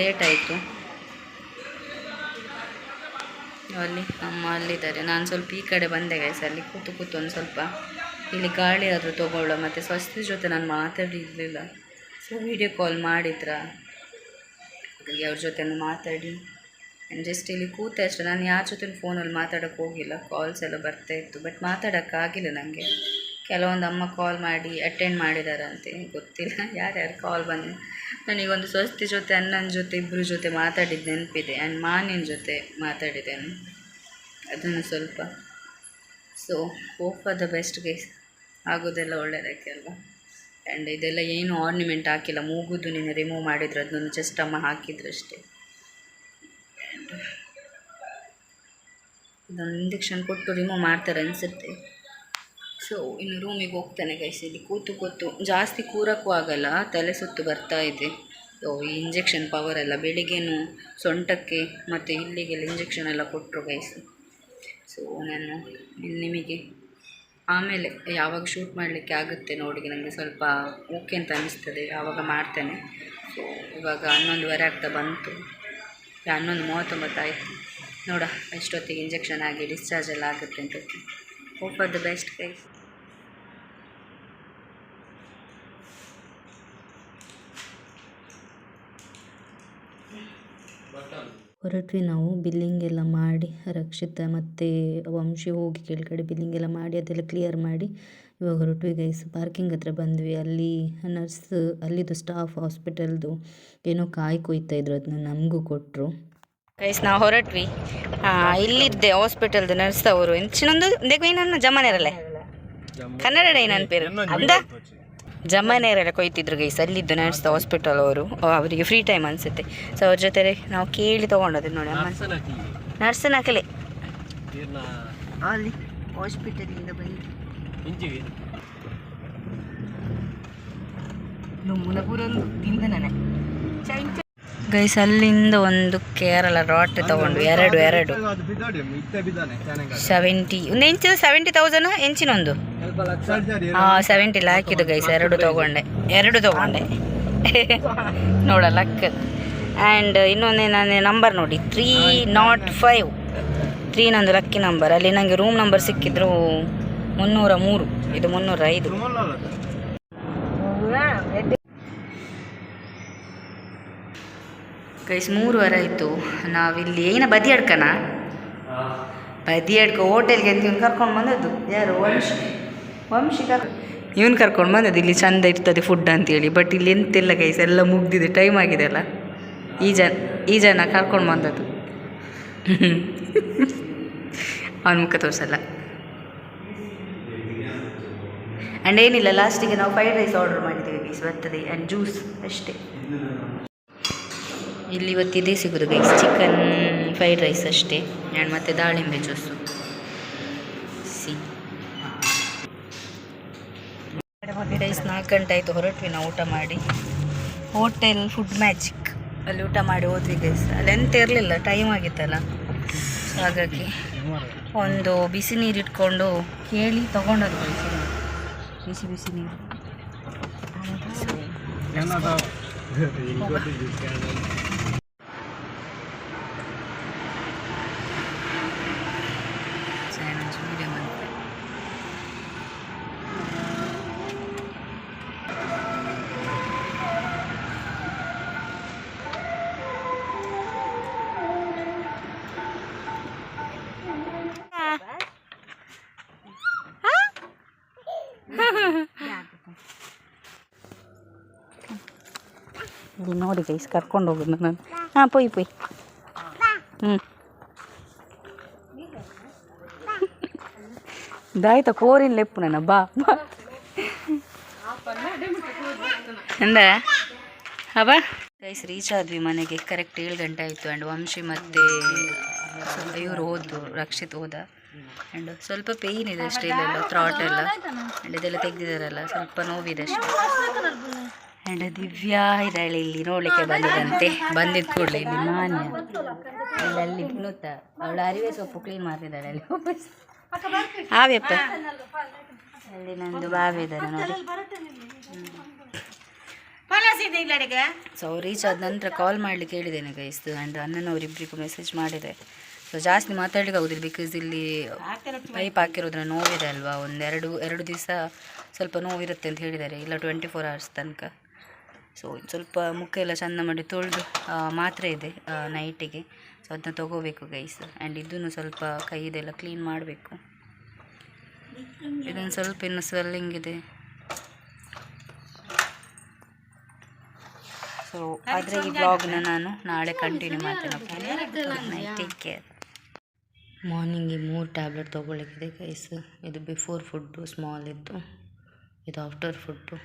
ಲೇಟ್ ಆಯಿತು. ಅಲ್ಲಿ, ಅಮ್ಮ ಅಲ್ಲಿದ್ದಾರೆ. ನಾನು ಸ್ವಲ್ಪ ಈ ಕಡೆ ಬಂದೆ ಗೈಸ್ ಅಲ್ಲಿ ಕೂತು ಕೂತು ಒಂದು ಸ್ವಲ್ಪ ಇಲ್ಲಿ ಗಾಳಿ ಆದರೂ ತೊಗೊಳ್ಳೋ ಮತ್ತು ಸ್ವಸ್ತಿ ಜೊತೆ ನಾನು ಮಾತಾಡಿರಲಿಲ್ಲ. ಸೊ ವೀಡಿಯೋ ಕಾಲ್ ಮಾಡಿದ್ರ. ಅಲ್ಲಿ ಅವ್ರ ಜೊತೆ ಮಾತಾಡಿ. ಜಸ್ಟ್ ಇಲ್ಲಿ ಕೂತೆ ಅಷ್ಟೇ. ನಾನು ಯಾರ ಜೊತೆ ಫೋನಲ್ಲಿ ಮಾತಾಡೋಕ್ಕೆ ಹೋಗಿಲ್ಲ. ಕಾಲ್ಸ್ ಎಲ್ಲ ಬರ್ತಾ ಇತ್ತು. ಬಟ್ ಮಾತಾಡೋಕ್ಕಾಗಿಲ್ಲ ನನಗೆ ಕೆಲವೊಂದು ಅಮ್ಮ ಕಾಲ್ ಮಾಡಿ ಅಟೆಂಡ್ ಮಾಡಿದಾರಂತೆ ಗೊತ್ತಿಲ್ಲ? ಯಾರ್ಯಾರು ಕಾಲ್ ಬಂದು ನನಗೊಂದು ಸ್ವಸ್ತಿ ಜೊತೆ, ಅಣ್ಣನ ಜೊತೆ ಇಬ್ಬರ ಜೊತೆ ಮಾತಾಡಿದ್ದು ನೆನಪಿದೆ. ಆ್ಯಂಡ್ ಮಾನಿನ ಜೊತೆ ಮಾತಾಡಿದ್ದೇನೆ ಅದನ್ನು ಸ್ವಲ್ಪ so hope for the best guys ಆಗೋದೆಲ್ಲ ಒಳ್ಳೆಯದಕ್ಕೆ ಅಲ್ವಾ? ಆ್ಯಂಡ್ ಇದೆಲ್ಲ ಏನು ಆರ್ನಿಮೆಂಟ್ ಹಾಕಿಲ್ಲ. ಮೂಗುದು ನೀನು ರಿಮೂವ್ ಮಾಡಿದ್ರು. ಅದನ್ನು ಜಸ್ಟ್ ಅಮ್ಮ ಹಾಕಿದ್ರು ಅಷ್ಟೇ. ಇದೊಂದು ಇಂಜೆಕ್ಷನ್ ಕೊಟ್ಟು ರಿಮೂವ್ ಮಾಡ್ತಾರೆ ಅನಿಸುತ್ತೆ. ಸೊ ಇನ್ನು ರೂಮಿಗೆ ಹೋಗ್ತಾನೆ ಗೈಸ್ ಇಲ್ಲಿ ಕೂತು ಕೂತು, ಜಾಸ್ತಿ ಕೂರಕ್ಕೂ ಆಗಲ್ಲ, ತಲೆ ಸುತ್ತು ಬರ್ತಾ ಇದೆ. ಸೊ ಈ ಇಂಜೆಕ್ಷನ್ ಪವರ್ ಎಲ್ಲ ಬೆಳಿಗ್ಗೆನೂ ಸೊಂಟಕ್ಕೆ ಮತ್ತು ಇಲ್ಲಿಗೆಲ್ಲ ಇಂಜೆಕ್ಷನ್ ಎಲ್ಲ ಕೊಟ್ಟರು ಗೈಸ್ ಸೊ ನಾನು ನಿಮಗೆ ಆಮೇಲೆ ಯಾವಾಗ ಶೂಟ್ ಮಾಡಲಿಕ್ಕೆ ಆಗುತ್ತೆ ನೋಡಿ ನನಗೆ ಸ್ವಲ್ಪ ಓಕೆ ಅಂತ ಅನಿಸ್ತದೆ, ಆವಾಗ ಮಾಡ್ತೇನೆ. ಸೊ ಇವಾಗ ಹನ್ನೊಂದುವರೆ ಆಗ್ತಾ ಬಂತು. ಹನ್ನೊಂದು ಮೂವತ್ತೊಂಬತ್ತು ಆಯಿತು. ನೋಡ, ಎಷ್ಟೊತ್ತಿಗೆ ಇಂಜೆಕ್ಷನ್ ಆಗಿ ಡಿಸ್ಚಾರ್ಜ್ ಎಲ್ಲ ಆಗುತ್ತೆ ಅಂತ. Hope for the best guys ಹೊರಟ್ವಿ ನಾವು ಬಿಲ್ಲಿಂಗ್ ಎಲ್ಲ ಮಾಡಿ ರಕ್ಷಿತ ಮತ್ತು ವಂಶಿ ಹೋಗಿ ಕೆಳಗಡೆ ಬಿಲ್ಲಿಂಗ್ ಎಲ್ಲ ಮಾಡಿ ಅದೆಲ್ಲ ಕ್ಲಿಯರ್ ಮಾಡಿ ಇವಾಗ ಹೊರಟ್ವಿ ಗೈಸ್ ಪಾರ್ಕಿಂಗ್ ಹತ್ರ ಬಂದ್ವಿ. ಅಲ್ಲಿ ನರ್ಸ್ ಅಲ್ಲಿದು ಸ್ಟಾಫ್ ಹಾಸ್ಪಿಟಲ್ದು ಏನೋ ಕಾಯಿ ಕೊಯ್ತಾ ಇದ್ರು ಅದನ್ನ ನಮಗೂ ಕೊಟ್ಟರು ಗೈಸ್ ನಾವು ಹೊರಟ್ವಿ. ಇಲ್ಲಿದ್ದೆ ಹಾಸ್ಪಿಟಲ್ದು ನರ್ಸ್ ಅವರು. ಇಂಚಿನೊಂದು ದೇಗೇನನ್ನ ಜಮನೇರಲ್ಲೇ? ಕನ್ನಡ ನನ್ನ ಪೇರು ಅಂದ? ಜಮನೇರೆಲ್ಲ ಕೊಯ್ತಿದ್ರು ಗೈಸ್ ಅಲ್ಲಿದ್ದು ನರ್ಸ್ ಹಾಸ್ಪಿಟಲ್ ಅವರು. ಅವರಿಗೆ ಫ್ರೀ ಟೈಮ್ ಅನಿಸುತ್ತೆ. ಸೊ ಅವ್ರ ಜೊತೆ ನಾವು ಕೇಳಿ ತೊಗೊಂಡದ್ದು ನೋಡಿ ಅಮ್ಮ ನರ್ಸನ್ ಹಾಕಲೆ. ಅಲ್ಲಿ ಹಾಸ್ಪಿಟಲಿಂದ ಬಂದು ಗೈಸ್ ಅಲ್ಲಿಂದ ಒಂದು ಕೇರಳ ರಾಟ್ ತಗೊಂಡು ಎರಡು ಎರಡು. ಸೆವೆಂಟಿ ಒಂದು ಇಂಚು ಸೆವೆಂಟಿ ತೌಸಂಡ್ ಇಂಚಿನೊಂದು ಹಾಂ ಸೆವೆಂಟಿ ಹಾಕಿದ್ದು ಗೈಸ್ ಎರಡು ತಗೊಂಡೆ. ಎರಡು ತಗೊಂಡೆ. ನೋಡ ಲಕ್ ಆ್ಯಂಡ್ ಇನ್ನೊಂದು ನಾನು ನಂಬರ್ ನೋಡಿ. ತ್ರೀ ನಾಟ್ ಫೈವ್ ತ್ರೀ ನಂದು ಲಕ್ಕಿ ನಂಬರ್ ಅಲ್ಲಿ ನನಗೆ ರೂಮ್ ನಂಬರ್ ಸಿಕ್ಕಿದ್ರು ಮುನ್ನೂರ ಮೂರು. ಇದು ಮುನ್ನೂರ ಐದು. ಗೈಸ್ ಮೂರುವರೆ ಆಯಿತು. ನಾವಿಲ್ಲಿ ಏನ ಬದಿ ಅಡ್ಕನ ಬದಿ ಅಡ್ಕ ಹೋಟೆಲ್ಗೆ ಅಂತ ಇವ್ನು ಕರ್ಕೊಂಡು ಬಂದದ್ದು. ಯಾರು? ವಂಶಿ. ವಂಶಿ ಕರ್ ಇವ್ನು ಕರ್ಕೊಂಡು ಬಂದದ್ದು. ಇಲ್ಲಿ ಚಂದ ಇರ್ತದೆ ಫುಡ್ ಅಂತೇಳಿ. ಬಟ್ ಇಲ್ಲಿ ಎಂತೆಲ್ಲ ಗೈಸ್ ಎಲ್ಲ ಮುಗ್ದಿದೆ. ಟೈಮ್ ಆಗಿದೆ ಅಲ್ಲ. ಈ ಜನ ಈ ಜನ ಕರ್ಕೊಂಡು ಬಂದದ್ದು. ಅವನ ಮುಖ ತೋರಿಸಲ್ಲ. ಆ್ಯಂಡ್ ಏನಿಲ್ಲ ಲಾಸ್ಟಿಗೆ ನಾವು ಫ್ರೈಡ್ ರೈಸ್ ಆರ್ಡರ್ ಮಾಡಿದ್ದೀವಿ ಗೈಸ್. ಬರ್ತದೆ. ಆ್ಯಂಡ್ ಜ್ಯೂಸ್ ಅಷ್ಟೇ. ಇಲ್ಲಿ ಇವತ್ತು ಇದೇ ಸಿಗೋದು ಗೈಸ್ ಚಿಕನ್ ಫ್ರೈಡ್ ರೈಸ್ ಅಷ್ಟೇ. ಆ್ಯಂಡ್ ಮತ್ತು ದಾಳಿಂಬೆ ಜ್ಯೂಸು ಸಿ. ರೈಸ್ ನಾಲ್ಕು ಗಂಟೆ ಆಯಿತು. ಹೊರಟ್ವಿ ನಾವು ಊಟ ಮಾಡಿ. ಹೋಟೆಲ್ ಫುಡ್ ಮ್ಯಾಜಿಕ್ ಅಲ್ಲಿ ಊಟ ಮಾಡಿ ಹೋದ್ವಿ ಗೈಸ್ ಅಲ್ಲಿ ಎಂತ ಇರಲಿಲ್ಲ ಟೈಮ್ ಆಗಿತ್ತಲ್ಲ. ಹಾಗಾಗಿ ಒಂದು ಬಿಸಿ ನೀರು ಇಟ್ಕೊಂಡು ಕೇಳಿ ತೊಗೊಂಡದ್ದು ಬಿಸಿ ನೀರು ಬಿಸಿ ಬಿಸಿ ನೀರು. ಇಲ್ಲಿ ನೋಡಿ ಗೈಸ್ ಕರ್ಕೊಂಡು ಹೋಗೋದು ನಾನು. ಹಾಂ, ಪೊಯ್ ಪೊಯ್. ಹ್ಞೂ ದಾಯ್ತ ಕೋರಿನ ಲೆಪ್ಪು ನನ್ನ, ಬಾ ಬಾ. ಅಂದ? ಅವ ಗೈಸ್ ರೀಚ್ ಆದ್ವಿ ಮನೆಗೆ ಕರೆಕ್ಟ್ ಏಳು ಗಂಟೆ ಆಯಿತು ಆ್ಯಂಡ್ ವಂಶಿ ಮತ್ತು ಇವರು ಹೋದ್ರು, ರಕ್ಷಿತ್ ಹೋದ. ಆ್ಯಂಡ್ ಸ್ವಲ್ಪ ಪೇಯ್ನ್ ಇದೆ ಅಷ್ಟೇ, ಇಲ್ಲೆಲ್ಲ ಥ್ರಾಟ್ ಎಲ್ಲ. ಆ್ಯಂಡ್ ಇದೆಲ್ಲ ತೆಗೆದಿದ್ದಾರಲ್ಲ ಸ್ವಲ್ಪ ನೋವಿದೆ ಅಷ್ಟೇ. ಆ್ಯಂಡ್ ದಿವ್ಯಾ ಇದ್ದಾಳೆ ಇಲ್ಲಿ ನೋಡ್ಲಿಕ್ಕೆ ಬಂದಿದಂತೆ ಬಂದಿದ್ದ ಕೂಡಲೇ ಮಾನ್ಯ. ಅಲ್ಲಿ ವಿನೂತ. ಅವಳು ಅರಿವೆ ಸೊಪ್ಪು ಕ್ಲೀನ್ ಮಾಡ್ತಿದ್ದಾಳೆ ಅಲ್ಲಿ. ಹಾವ್ಯಪ್ಪ. ಅಲ್ಲಿ ನಂದು ಬಾವಿ ಇದ್ದಾರೆ ನೋಡಿ. ಸೊ ರೀಚ್ ಆದ ನಂತರ ಕಾಲ್ ಮಾಡ್ಲಿಕ್ಕೆ ಹೇಳಿದ್ದೇನೆ ಗೈಸ್ದು ಆ್ಯಂಡ್ ಅಣ್ಣನವರಿಬ್ಬರಿಗೂ ಮೆಸೇಜ್ ಮಾಡಿದೆ. ಸೊ ಜಾಸ್ತಿ ಮಾತಾಡ್ಲಿಕ್ಕೆ ಆಗೋದಿಲ್ಲ ಬಿಕಾಸ್ ಇಲ್ಲಿ ಪೈಪ್ ಹಾಕಿರೋದ್ರ ನೋವಿದೆ ಅಲ್ವಾ? ಒಂದೆರಡು, ಎರಡು ದಿವಸ ಸ್ವಲ್ಪ ನೋವಿರುತ್ತೆ ಅಂತ ಹೇಳಿದ್ದಾರೆ. ಇಲ್ಲ ಟ್ವೆಂಟಿ ಫೋರ್ ಅವರ್ಸ್ ತನಕ. ಸೊ ಸ್ವಲ್ಪ ಮುಖ ಎಲ್ಲ ಚಂದ ಮಾಡಿ ತೊಳೆದು ಮಾತ್ರೆ ಇದೆ ನೈಟಿಗೆ ಸೊ ಅದನ್ನ ತೊಗೋಬೇಕು ಗೈಸ್ ಆ್ಯಂಡ್ ಇದನ್ನು ಸ್ವಲ್ಪ ಕೈದೆಲ್ಲ ಕ್ಲೀನ್ ಮಾಡಬೇಕು. ಇದೊಂದು ಸ್ವಲ್ಪ ಇನ್ನು ಸ್ವೆಲ್ಲಿಂಗ್ ಇದೆ. ಸೊ ಆದರೆ ಈ ಬ್ಲಾಗ್ನ ನಾನು ನಾಳೆ ಕಂಟಿನ್ಯೂ ಮಾಡ್ತೇನೆ ಟೇಕ್ ಕೇರ್ ಮಾರ್ನಿಂಗ್ ಈ ಮೂರು ಟ್ಯಾಬ್ಲೆಟ್ ತೊಗೊಳ್ಳಿಕ್ಕಿದೆ ಗೈಸ್ ಇದು ಬಿಫೋರ್ ಫುಡ್ಡು ಸ್ಮಾಲ್ ಇದ್ದು. ಇದು after food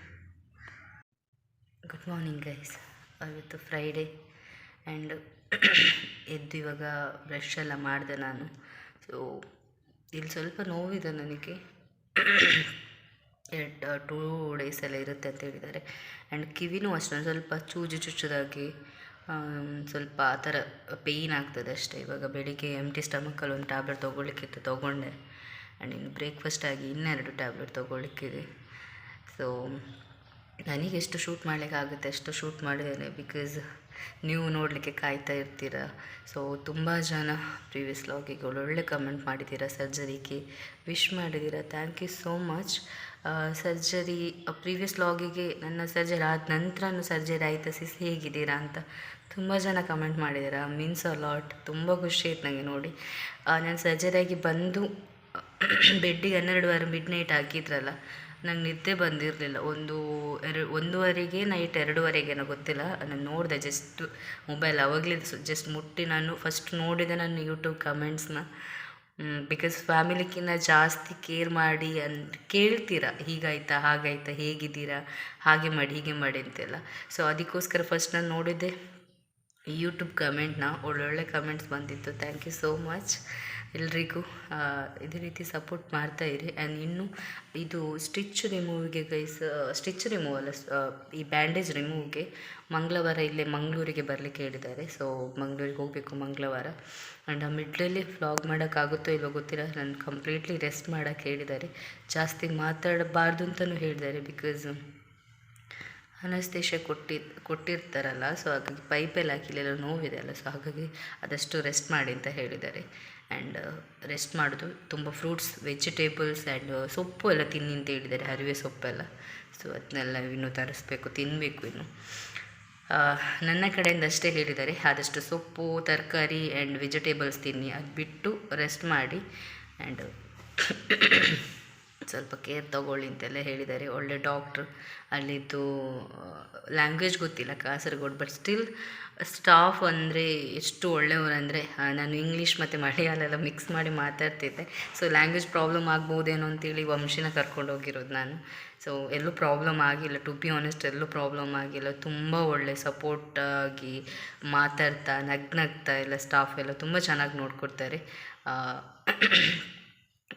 good morning guys ಇವತ್ತು ಫ್ರೈಡೇ ಆ್ಯಂಡ್ ಎದ್ದು ಇವಾಗ ಬ್ರಷ್ ಎಲ್ಲ ಮಾಡಿದೆ ನಾನು. ಸೊ ಇಲ್ಲಿ ಸ್ವಲ್ಪ ನೋವಿದೆ ನನಗೆ. ಎರಡು ಟೂ ಡೇಸ್ ಎಲ್ಲ ಇರುತ್ತೆ ಅಂತ ಹೇಳಿದ್ದಾರೆ. ಆ್ಯಂಡ್ ಕಿವಿನೂ ಅಷ್ಟೊಂದು ಸ್ವಲ್ಪ ಚೂಜು ಚುಚ್ಚುದಾಗಿ ಸ್ವಲ್ಪ ಆ ಥರ ಪೇಯ್ನ್ ಆಗ್ತದೆ ಅಷ್ಟೇ. ಇವಾಗ ಬೆಳಿಗ್ಗೆ ಟಿ ಸ್ಟಮಕಲ್ಲಿ ಒಂದು ಟ್ಯಾಬ್ಲೆಟ್ ತೊಗೊಳ್ಲಿಕ್ಕಿತ್ತು ತೊಗೊಂಡೆ. ಆ್ಯಂಡ್ ಇನ್ನು ಬ್ರೇಕ್ಫಾಸ್ಟ್ ಆಗಿ ಇನ್ನೆರಡು ಟ್ಯಾಬ್ಲೆಟ್ ತೊಗೊಳ್ಲಿಕ್ಕಿದೆ ಸೊ ನನಗೆ ಎಷ್ಟು ಶೂಟ್ ಮಾಡಲಿಕ್ಕೆ ಆಗುತ್ತೆ, ಅಷ್ಟು ಶೂಟ್ ಮಾಡಿದ್ದೇನೆ ಬಿಕಾಸ್ ನೀವು ನೋಡಲಿಕ್ಕೆ ಕಾಯ್ತಾ ಇರ್ತೀರ. ಸೊ ತುಂಬ ಜನ ಪ್ರೀವಿಯಸ್ ಲಾಗಿಗೆ ಒಳ್ಳೊಳ್ಳೆ ಕಮೆಂಟ್ ಮಾಡಿದ್ದೀರಾ ಸರ್ಜರಿಗೆ. ವಿಶ್ ಮಾಡಿದ್ದೀರಾ. Thank you so much surgery previous ಲಾಗಿಗೆ ನನ್ನ ಸರ್ಜರಿ ಆದ ನಂತರನೂ ಸರ್ಜರಿ ಆಯಿತಾ ಸಿಸ್ ಹೇಗಿದ್ದೀರಾ ಅಂತ ತುಂಬ ಜನ ಕಮೆಂಟ್ ಮಾಡಿದ್ದೀರಾ. ಮೀನ್ಸ್ ಅ ಲಾಟ್ ತುಂಬ ಖುಷಿ ಆಯ್ತು ನನಗೆ ನೋಡಿ. ನಾನು ಸರ್ಜರಿಯಾಗಿ ಬಂದು, ಬೆಡ್ಡಿಗೆ ಹನ್ನೆರಡು ವಾರ ಮಿಡ್ ನೈಟ್ ಹಾಕಿದ್ರಲ್ಲ ನಂಗೆ ನಿದ್ದೆ ಬಂದಿರಲಿಲ್ಲ. ಒಂದು ಎರ, ಒಂದೂವರೆಗೆ ನೈಟ್ ಎರಡೂವರೆಗೇನೋ ಗೊತ್ತಿಲ್ಲ. ನಾನು ನೋಡಿದೆ ಜಸ್ಟ್ ಮೊಬೈಲ್ ಅವಾಗಲೇ ಜಸ್ಟ್ ಮುಟ್ಟಿ ನಾನು ಫಸ್ಟ್ ನೋಡಿದೆ ನಾನು ಯೂಟ್ಯೂಬ್ ಕಮೆಂಟ್ಸ್ನ ಬಿಕಾಸ್ ಫ್ಯಾಮಿಲಿಕ್ಕಿಂತ ಜಾಸ್ತಿ ಕೇರ್ ಮಾಡಿ ಅನ್, ಕೇಳ್ತೀರಾ, ಹೀಗಾಯ್ತಾ, ಹಾಗಾಯ್ತಾ, ಹೇಗಿದ್ದೀರಾ, ಹಾಗೆ ಮಾಡಿ, ಹೀಗೆ ಮಾಡಿ ಅಂತೆಲ್ಲ. ಸೊ ಅದಕ್ಕೋಸ್ಕರ ಫಸ್ಟ್ ನಾನು ನೋಡಿದ್ದೆ ಯೂಟ್ಯೂಬ್ ಕಮೆಂಟ್ನ ಒಳ್ಳೊಳ್ಳೆ ಕಮೆಂಟ್ಸ್ ಬಂದಿತ್ತು. ಥ್ಯಾಂಕ್ ಯು ಸೋ ಮಚ್ ಎಲ್ರಿಗೂ ಇದೇ ರೀತಿ ಸಪೋರ್ಟ್ ಮಾಡ್ತಾ ಇರಿ. ಆ್ಯಂಡ್ ಇನ್ನು ಇದು ಸ್ಟಿಚ್ ರಿಮೂವ್ಗೆ ಗೈಸ್ ಸ್ಟಿಚ್ ರಿಮೂವ್ ಈ ಬ್ಯಾಂಡೇಜ್ ರಿಮೂವ್ಗೆ ಮಂಗಳವಾರ ಇಲ್ಲೇ ಮಂಗಳೂರಿಗೆ ಬರಲಿಕ್ಕೆ ಹೇಳಿದ್ದಾರೆ. ಸೊ ಮಂಗಳೂರಿಗೆ ಹೋಗಬೇಕು ಮಂಗಳವಾರ. ಆ್ಯಂಡ್ ಆ ಮಿಡ್ಲಲ್ಲಿ ಫ್ಲಾಗ್ ಮಾಡೋಕ್ಕಾಗುತ್ತೋ ಇಲ್ಲೋ ಗೊತ್ತಿಲ್ಲ. ನಾನು ಕಂಪ್ಲೀಟ್ಲಿ ರೆಸ್ಟ್ ಮಾಡೋಕ್ಕೆ ಹೇಳಿದ್ದಾರೆ. ಜಾಸ್ತಿ ಮಾತಾಡಬಾರ್ದು ಅಂತಲೂ ಹೇಳಿದ್ದಾರೆ ಬಿಕಾಸ್ ಅನಸ್ತೇಶ ಕೊಟ್ಟಿ, ಕೊಟ್ಟಿರ್ತಾರಲ್ಲ ಸೊ ಹಾಗಾಗಿ ಪೈಪೆಲ್ಲ ಹಾಕಿಲ್ಲೆಲ್ಲ ನೋವಿದೆ ಅಲ್ಲ ಸೊ ಹಾಗಾಗಿ ಆದಷ್ಟು ರೆಸ್ಟ್ ಮಾಡಿ ಅಂತ ಹೇಳಿದ್ದಾರೆ. ಆ್ಯಂಡ್ ರೆಸ್ಟ್ ಮಾಡೋದು ತುಂಬ ಫ್ರೂಟ್ಸ್ ವೆಜಿಟೇಬಲ್ಸ್ ಆ್ಯಂಡ್ ಸೊಪ್ಪು ಎಲ್ಲ ತಿನ್ನಿ ಅಂತ ಹೇಳಿದ್ದಾರೆ, ಹರಿವೆ ಸೊಪ್ಪೆಲ್ಲ. ಸೊ ಅದನ್ನೆಲ್ಲ ಇನ್ನೂ ತರಿಸ್ಬೇಕು ತಿನ್ನಬೇಕು ಇನ್ನು. ನನ್ನ ಕಡೆಯಿಂದ ಅಷ್ಟೇ ಹೇಳಿದ್ದಾರೆ, ಆದಷ್ಟು ಸೊಪ್ಪು, ತರಕಾರಿ ಆ್ಯಂಡ್ ವೆಜಿಟೇಬಲ್ಸ್ ತಿನ್ನಿ ಅದು ಬಿಟ್ಟು ರೆಸ್ಟ್ ಮಾಡಿ. ಆ್ಯಂಡ್ ಸ್ವಲ್ಪ ಕೇರ್ ತಗೊಳ್ಳಿ ಅಂತೆಲ್ಲ ಹೇಳಿದ್ದಾರೆ. ಒಳ್ಳೆ ಡಾಕ್ಟ್ರ್ ಅಲ್ಲಿದ್ದು ಲ್ಯಾಂಗ್ವೇಜ್ ಗೊತ್ತಿಲ್ಲ ಕಾಸರಗೋಡು ಬಟ್ ಸ್ಟಿಲ್ ಸ್ಟಾಫ್ ಅಂದರೆ ಎಷ್ಟು ಒಳ್ಳೆಯವರಂದರೆ ನಾನು ಇಂಗ್ಲೀಷ್ ಮತ್ತು ಮಲಯಾಳ ಎಲ್ಲ ಮಿಕ್ಸ್ ಮಾಡಿ ಮಾತಾಡ್ತಿದ್ದೆ. ಸೊ ಲ್ಯಾಂಗ್ವೇಜ್ ಪ್ರಾಬ್ಲಮ್ ಆಗ್ಬೋದೇನೋ ಅಂತೇಳಿ ವಂಶಿನ ಕರ್ಕೊಂಡು ಹೋಗಿರೋದು ನಾನು. ಸೊ ಎಲ್ಲೂ ಪ್ರಾಬ್ಲಮ್ ಆಗಿಲ್ಲ. ಟು ಬಿ ಆನೆಸ್ಟ್ ಎಲ್ಲೂ ಪ್ರಾಬ್ಲಮ್ ಆಗಿಲ್ಲ. ತುಂಬ ಒಳ್ಳೆ ಸಪೋರ್ಟ್ ಆಗಿ ಮಾತಾಡ್ತಾ, ನಗ್ನಗ್ತಾ ಎಲ್ಲ ಸ್ಟಾಫ್ ಎಲ್ಲ ತುಂಬ ಚೆನ್ನಾಗಿ ನೋಡ್ಕೊಡ್ತಾರೆ.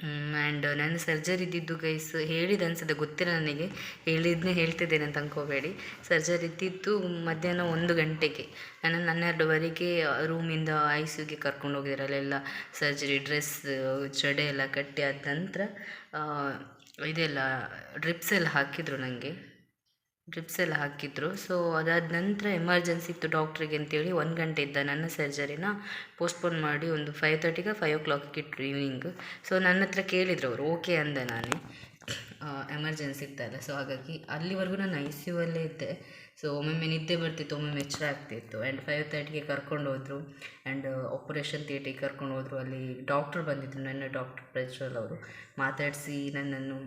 ಆ್ಯಂಡ್ ನನ್ನ ಸರ್ಜರಿ ಇದ್ದಿದ್ದು ಗೈಸ್ ಹೇಳಿದ ಅನ್ಸುತ್ತೆ, ಗೊತ್ತಿಲ್ಲ ನನಗೆ. ಹೇಳಿದ್ನೇ ಹೇಳ್ತಿದ್ದೇನೆ ಅಂತ ಅನ್ಕೋಬೇಡಿ. ಸರ್ಜರಿ ಇದ್ದಿದ್ದು ಮಧ್ಯಾಹ್ನ ಒಂದು ಗಂಟೆಗೆ. ನನ್ನ ಹನ್ನೆರಡುವರೆಗೆ ರೂಮಿಂದ ಐ ಸಿ ಯುಗೆ ಕರ್ಕೊಂಡು ಹೋಗಿದ್ದಾರೆ ಅಲ್ಲೆಲ್ಲ ಸರ್ಜರಿ ಡ್ರೆಸ್ ಚಡೆ ಎಲ್ಲ ಕಟ್ಟಿ ಆದ ನಂತರ ಇದೆಲ್ಲ ಡ್ರಿಪ್ಸ್ ಎಲ್ಲ ಹಾಕಿದರು ನನಗೆ ಡ್ರಿಪ್ಸ್ ಎಲ್ಲ ಹಾಕಿದ್ರು. ಸೊ ಅದಾದ ನಂತರ ಎಮರ್ಜೆನ್ಸಿ ಇತ್ತು ಡಾಕ್ಟ್ರಿಗೆ ಅಂತೇಳಿ ಒಂದು ಗಂಟೆ ಇದ್ದ ನನ್ನ ಸರ್ಜರಿನ ಪೋಸ್ಟ್ಪೋನ್ ಮಾಡಿ ಒಂದು ಫೈವ್ ತರ್ಟಿಗೆ ಫೈವ್ ಓ ಕ್ಲಾಕಿಗೆ ಇಟ್ಟರು ಈವ್ನಿಂಗ್ ಸೊ ನನ್ನ ಹತ್ರ ಕೇಳಿದ್ರು ಅವರು ಓಕೆ ಅಂದೆ ನಾನೇ. ಎಮರ್ಜೆನ್ಸಿ ಇತ್ತಲ್ಲ ಸೊ ಹಾಗಾಗಿ ಅಲ್ಲಿವರೆಗೂ ನಾನು ಐ ಸಿ ಯು ಅಲ್ಲೇ ಇದ್ದೆ. ಸೊ ಒಮ್ಮೊಮ್ಮೆ ನಿದ್ದೆ ಬರ್ತಿತ್ತು, ಒಮ್ಮೊಮ್ಮೆ ಎಚ್ಚರ ಆಗ್ತಿತ್ತು. ಆ್ಯಂಡ್ ಫೈವ್ ತರ್ಟಿಗೆ ಕರ್ಕೊಂಡು ಹೋದರು. ಆ್ಯಂಡ್ ಆಪರೇಷನ್ ಥಿಯೇಟ್ರಿಗೆ ಕರ್ಕೊಂಡು ಹೋದರು. ಅಲ್ಲಿ ಡಾಕ್ಟ್ರು ಬಂದಿದ್ದರು ನನ್ನ ಡಾಕ್ಟರ್ ಪ್ರಜ್ವಲ್ ಅವರು. ಮಾತಾಡಿಸಿ ನನ್ನನ್ನು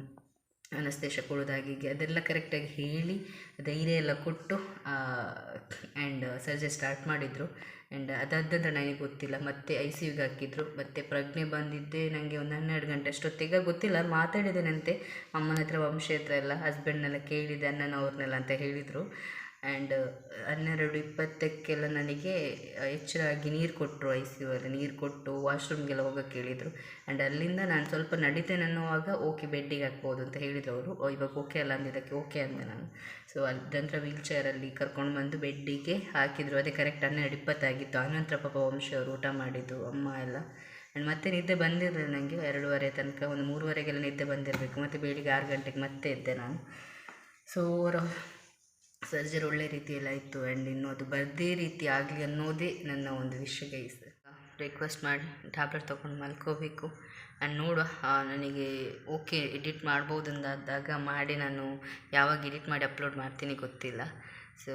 ಅನಸ್ತೇಶ ಕೊಡೋದಾಗಿ ಅದೆಲ್ಲ ಕರೆಕ್ಟಾಗಿ ಹೇಳಿ, ಧೈರ್ಯ ಎಲ್ಲ ಕೊಟ್ಟು ಆ್ಯಂಡ್ ಸರ್ಜರಿ ಸ್ಟಾರ್ಟ್ ಮಾಡಿದರು. ಆ್ಯಂಡ್ ಅದಾದಂದ್ರೆ ನನಗೆ ಗೊತ್ತಿಲ್ಲ. ಮತ್ತೆ ಐ ಸಿ ಯುಗೆ ಹಾಕಿದ್ರು. ಮತ್ತು ಪ್ರಜ್ಞೆ ಬಂದಿದ್ದೆ. ನನಗೆ ಒಂದು ಹನ್ನೆರಡು ಗಂಟೆ ಅಷ್ಟೊತ್ತಿಗೆ ಗೊತ್ತಿಲ್ಲ. ಮಾತಾಡಿದ್ದೇನಂತೆ ಅಮ್ಮನ ಹತ್ರ ವಂಶ ಹತ್ರ ಎಲ್ಲ ಹಸ್ಬೆಂಡ್ನೆಲ್ಲ ಕೇಳಿದೆ ಅಣ್ಣನವ್ರನ್ನೆಲ್ಲ ಅಂತ ಹೇಳಿದರು. ಆ್ಯಂಡ್ ಹನ್ನೆರಡು ಇಪ್ಪತ್ತಕ್ಕೆಲ್ಲ ನನಗೆ ಹೆಚ್ಚಾಗಿ ನೀರು ಕೊಟ್ಟರು ಐ ಸಿ ಯುವಲ್ಲಿ ನೀರು ಕೊಟ್ಟು ವಾಶ್ರೂಮ್ಗೆಲ್ಲ ಹೋಗೋಕ್ಕೆ ಹೇಳಿದರು. ಆ್ಯಂಡ್ ಅಲ್ಲಿಂದ ನಾನು ಸ್ವಲ್ಪ ನಡಿತೇನೆ ಅನ್ನುವಾಗ ಓಕೆ ಬೆಡ್ಡಿಗೆ ಹಾಕ್ಬೋದು ಅಂತ ಹೇಳಿದರು ಅವರು ಇವಾಗ ಓಕೆ ಅಲ್ಲ ಅಂದಿದ್ದಕ್ಕೆ ಓಕೆ ಅಂದೆ ನಾನು. ಸೊ ಅದಂತರ ವೀಲ್ ಚೇರಲ್ಲಿ ಕರ್ಕೊಂಡು ಬಂದು ಬೆಡ್ಡಿಗೆ ಹಾಕಿದ್ರು. ಅದೇ ಕರೆಕ್ಟ್ ಹನ್ನೆರಡು ಇಪ್ಪತ್ತಾಗಿತ್ತು ಆನಂತರ ಪಾಪ ವಂಶ ಅವರು ಊಟ ಮಾಡಿದ್ದು, ಅಮ್ಮ ಎಲ್ಲ. ಆ್ಯಂಡ್ ಮತ್ತೆ ನಿದ್ದೆ ಬಂದಿರಲಿಲ್ಲ ನನಗೆ ಎರಡೂವರೆ ತನಕ, ಒಂದು ಮೂರುವರೆಗೆಲ್ಲ ನಿದ್ದೆ ಬಂದಿರಬೇಕು. ಮತ್ತು ಬೆಳಿಗ್ಗೆ ಆರು ಗಂಟೆಗೆ ಮತ್ತೆ ಇದ್ದೆ ನಾನು. ಸೊ ಓವರ್ ಸರ್ಜರಿ ಒಳ್ಳೆ ರೀತಿಯಲ್ಲಿ ಆಯಿತು ಆ್ಯಂಡ್ ಇನ್ನು ಅದು ಬರದೇ ರೀತಿ ಆಗಲಿ ಅನ್ನೋದೇ ನನ್ನ ಒಂದು ವಿಷಯ ಗೈಸ್ ರಿಕ್ವೆಸ್ಟ್ ಮಾಡಿ ಟ್ಯಾಬ್ಲೆಟ್ ತೊಗೊಂಡು ಮಲ್ಕೋಬೇಕು. ಆ್ಯಂಡ್ ನೋಡುವ ನನಗೆ ಓಕೆ ಎಡಿಟ್ ಮಾಡ್ಬೋದು ಅಂದಾದಾಗ ಮಾಡಿ ನಾನು ಯಾವಾಗ ಎಡಿಟ್ ಮಾಡಿ ಅಪ್ಲೋಡ್ ಮಾಡ್ತೀನಿ ಗೊತ್ತಿಲ್ಲ. ಸೊ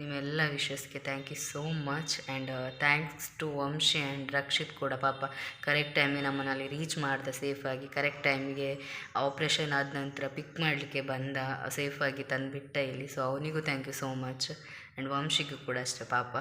ನಿಮ್ಮೆಲ್ಲ ವಿಷಸ್ಗೆ thank you so much and thanks to Vamshi and Rakshit ಕೂಡ ಪಾಪ ಕರೆಕ್ಟ್ ಟೈಮಿಗೆ ನಮ್ಮನ್ನಲ್ಲಿ ರೀಚ್ ಮಾಡ್ದೆ ಸೇಫಾಗಿ ಕರೆಕ್ಟ್ ಟೈಮಿಗೆ ಆಪ್ರೇಷನ್ ಆದ ನಂತರ ಪಿಕ್ ಮಾಡಲಿಕ್ಕೆ ಬಂದ ಸೇಫಾಗಿ ತಂದುಬಿಟ್ಟ ಇಲ್ಲಿ. ಸೊ ಅವನಿಗೂ thank you so much and ವಂಶಿಗೂ ಕೂಡ ಅಷ್ಟೇ ಪಾಪ.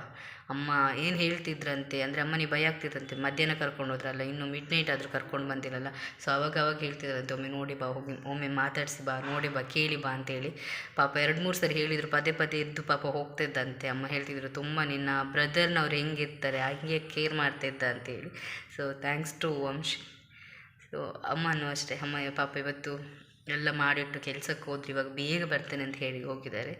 ಅಮ್ಮ ಏನು ಹೇಳ್ತಿದ್ರಂತೆ, ಅಂದರೆ ಅಮ್ಮನಿಗೆ ಭಯ ಆಗ್ತಿದ್ರಂತೆ. ಮಧ್ಯಾಹ್ನ ಕರ್ಕೊಂಡು ಹೋದ್ರಲ್ಲ, ಇನ್ನು ಮಿಡ್ ನೈಟ್ ಆದರೂ ಕರ್ಕೊಂಡು ಬಂದಿರಲ್ಲ. ಸೊ ಅವಾಗ ಅವಾಗ ಹೇಳ್ತಿದ್ರಂತೆ, ಒಮ್ಮೆ ನೋಡಿ ಬಾ ಹೋಗಿ ಒಮ್ಮೆ ಮಾತಾಡಿಸಿ ಬಾ, ನೋಡಿ ಬಾ, ಕೇಳಿ ಬಾ ಅಂತೇಳಿ. ಪಾಪ ಎರಡು ಮೂರು ಸರಿ ಹೇಳಿದರು, ಪದೇ ಪದೇ ಇದ್ದು ಪಾಪ ಹೋಗ್ತಿದ್ದಂತೆ ಅಮ್ಮ ಹೇಳ್ತಿದ್ರು, ತುಂಬ ನಿನ್ನ ಬ್ರದರ್ನವ್ರು ಹೆಂಗಿರ್ತಾರೆ, ಹಂಗೆ ಕೇರ್ ಮಾಡ್ತಿದ್ದ ಅಂತೇಳಿ. So thanks to Vamshi. So ಅಮ್ಮನೂ ಅಷ್ಟೇ, ಅಮ್ಮ ಪಾಪ ಇವತ್ತು ಎಲ್ಲ ಮಾಡಿಟ್ಟು ಕೆಲಸಕ್ಕೆ ಹೋದ್ರು, ಇವಾಗ ಬೇಗ ಬರ್ತೇನೆ ಅಂತ ಹೇಳಿ ಹೋಗಿದ್ದಾರೆ.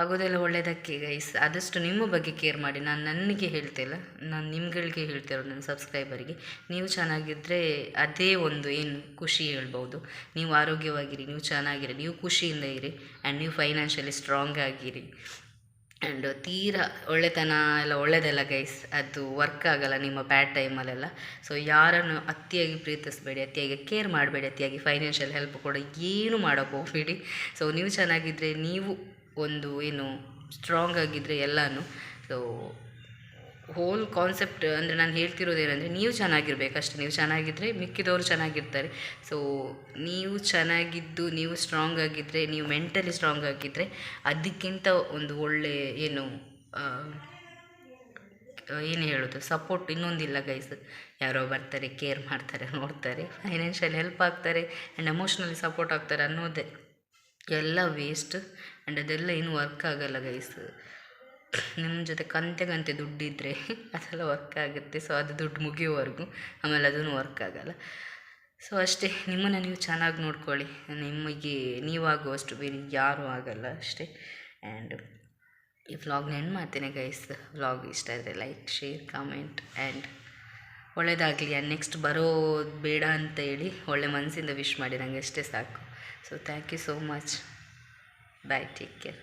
ಆಗೋದೆಲ್ಲ ಒಳ್ಳೆಯದಕ್ಕೆ ಗೈಸ್ ಆದಷ್ಟು ನಿಮ್ಮ ಬಗ್ಗೆ ಕೇರ್ ಮಾಡಿ. ನಾನು ನನಗೆ ಹೇಳ್ತಿಲ್ಲ ನಾನು ನಿಮ್ಗಳಿಗೆ ಹೇಳ್ತಿರೋದು ನನ್ನ ಸಬ್ಸ್ಕ್ರೈಬರಿಗೆ. ನೀವು ಚೆನ್ನಾಗಿದ್ದರೆ ಅದೇ ಒಂದು ಏನು ಖುಷಿ ಹೇಳ್ಬೋದು. ನೀವು ಆರೋಗ್ಯವಾಗಿರಿ, ನೀವು ಚೆನ್ನಾಗಿರಿ, ನೀವು ಖುಷಿಯಿಂದ ಇರಿ ಆ್ಯಂಡ್ ನೀವು ಫೈನಾನ್ಷಿಯಲಿ ಸ್ಟ್ರಾಂಗ್ ಆಗಿರಿ. ಆ್ಯಂಡ್ ತೀರಾ ಒಳ್ಳೆತನ ಎಲ್ಲ ಒಳ್ಳೆಯದಲ್ಲ ಗೈಸ್ ಅದು ವರ್ಕ್ ಆಗಲ್ಲ ನಿಮ್ಮ ಬ್ಯಾಡ್ ಟೈಮಲ್ಲೆಲ್ಲ ಸೊ ಯಾರನ್ನು ಅತಿಯಾಗಿ ಪ್ರೀತಿಸಬೇಡಿ, ಅತಿಯಾಗಿ ಕೇರ್ ಮಾಡಬೇಡಿ, ಅತಿಯಾಗಿ ಫೈನಾನ್ಷಿಯಲ್ ಹೆಲ್ಪ್ ಕೂಡ ಏನು ಮಾಡೋಕ್ಕೆ ಹೋಗ್ಬೇಡಿ ಸೊ ನೀವು ಚೆನ್ನಾಗಿದ್ದರೆ ನೀವು ಒಂದು ಏನು ಸ್ಟ್ರಾಂಗ್ ಆಗಿದ್ದರೆ ಎಲ್ಲನೂ. ಸೊ ಹೋಲ್ ಕಾನ್ಸೆಪ್ಟ್ ಅಂದರೆ ನಾನು ಹೇಳ್ತಿರೋದೇನೆಂದರೆ ನೀವು ಚೆನ್ನಾಗಿರ್ಬೇಕು ಅಷ್ಟೇ. ನೀವು ಚೆನ್ನಾಗಿದ್ದರೆ ಮಿಕ್ಕಿದವರು ಚೆನ್ನಾಗಿರ್ತಾರೆ. ಸೊ ನೀವು ಚೆನ್ನಾಗಿದ್ದು, ನೀವು ಸ್ಟ್ರಾಂಗ್ ಆಗಿದ್ದರೆ ನೀವು ಮೆಂಟಲಿ ಸ್ಟ್ರಾಂಗ್ ಆಗಿದ್ದರೆ ಅದಕ್ಕಿಂತ ಒಂದು ಒಳ್ಳೆ ಏನು ಏನು ಹೇಳೋದು? ಸಪೋರ್ಟ್ ಇನ್ನೊಂದಿಲ್ಲ ಗೈಸ್ ಯಾರೋ ಬರ್ತಾರೆ ಕೇರ್ ಮಾಡ್ತಾರೆ, ನೋಡ್ತಾರೆ ಫೈನಾನ್ಷಿಯಲ್ ಹೆಲ್ಪ್ ಆಗ್ತಾರೆ ಆ್ಯಂಡ್ ಎಮೋಷ್ನಲಿ ಸಪೋರ್ಟ್ ಆಗ್ತಾರೆ ಅನ್ನೋದೇ. ಎಲ್ಲ ವೇಸ್ಟ್ ಆ್ಯಂಡ್ ಅದೆಲ್ಲ ಏನು ವರ್ಕ್ ಆಗಲ್ಲ ಗೈಸ್ ನಿಮ್ಮ ಜೊತೆ ಕಂತೆ ಕಂತೆ ದುಡ್ಡಿದ್ದರೆ ಅದೆಲ್ಲ ವರ್ಕ್ ಆಗುತ್ತೆ. ಸೊ ಅದು ದುಡ್ಡು ಮುಗಿಯೋವರೆಗೂ ಆಮೇಲೆ ಅದೂ ವರ್ಕ್ ಆಗಲ್ಲ. ಸೊ ಅಷ್ಟೇ, ನಿಮ್ಮನ್ನು ನೀವು ಚೆನ್ನಾಗಿ ನೋಡ್ಕೊಳ್ಳಿ. ನಿಮಗೆ ನೀವಾಗುವಷ್ಟು ಬೇರೆ ಯಾರೂ ಆಗಲ್ಲ ಅಷ್ಟೇ. ಆ್ಯಂಡ್ ಈ ವ್ಲಾಗ್ನ ಎಂಡ್ ಮಾಡ್ತೇನೆ ಗೈಸ್ ವ್ಲಾಗ್ ಇಷ್ಟ ಆದರೆ ಲೈಕ್ ಶೇರ್ ಕಾಮೆಂಟ್ ಆ್ಯಂಡ್ ಒಳ್ಳೇದಾಗಲಿ. ಆ್ಯಂಡ್ ನೆಕ್ಸ್ಟ್ ಬರೋ ಬೇಡ ಅಂತ ಹೇಳಿ ಒಳ್ಳೆ ಮನಸ್ಸಿಂದ ವಿಶ್ ಮಾಡಿ. ನನಗೆ ಅಷ್ಟೇ ಸಾಕು. So thank you so much. Bye. Take care.